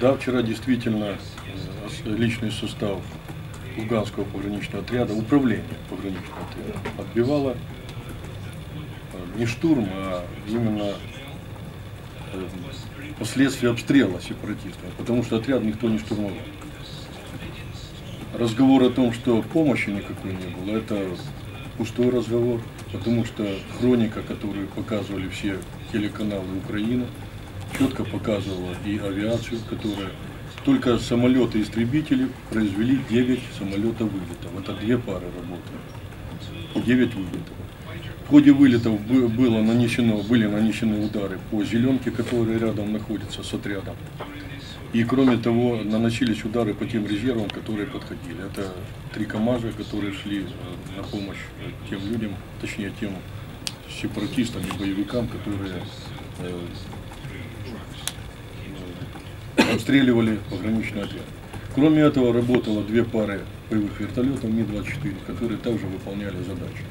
Да, вчера действительно э, личный состав Луганского пограничного отряда, управление пограничного отряда, отбивало э, не штурм, а именно э, последствия обстрела сепаратистов, потому что отряд никто не штурмовал. Разговор о том, что помощи никакой не было, это пустой разговор, потому что хроника, которую показывали все телеканалы Украины, четко показывала и авиацию, которая только самолеты-истребители произвели 9 самолетов вылетов. Это две пары работали. 9 вылетов. В ходе вылетов бы- было нанесено, были нанесены удары по зеленке, которая рядом находится с отрядом. И кроме того, наносились удары по тем резервам, которые подходили. Это три КАМАЗа, которые шли э, на помощь тем людям, точнее тем сепаратистам и боевикам, которые э, обстреливали пограничный отряд. Кроме этого, работало две пары боевых вертолетов Ми-24, которые также выполняли задачи.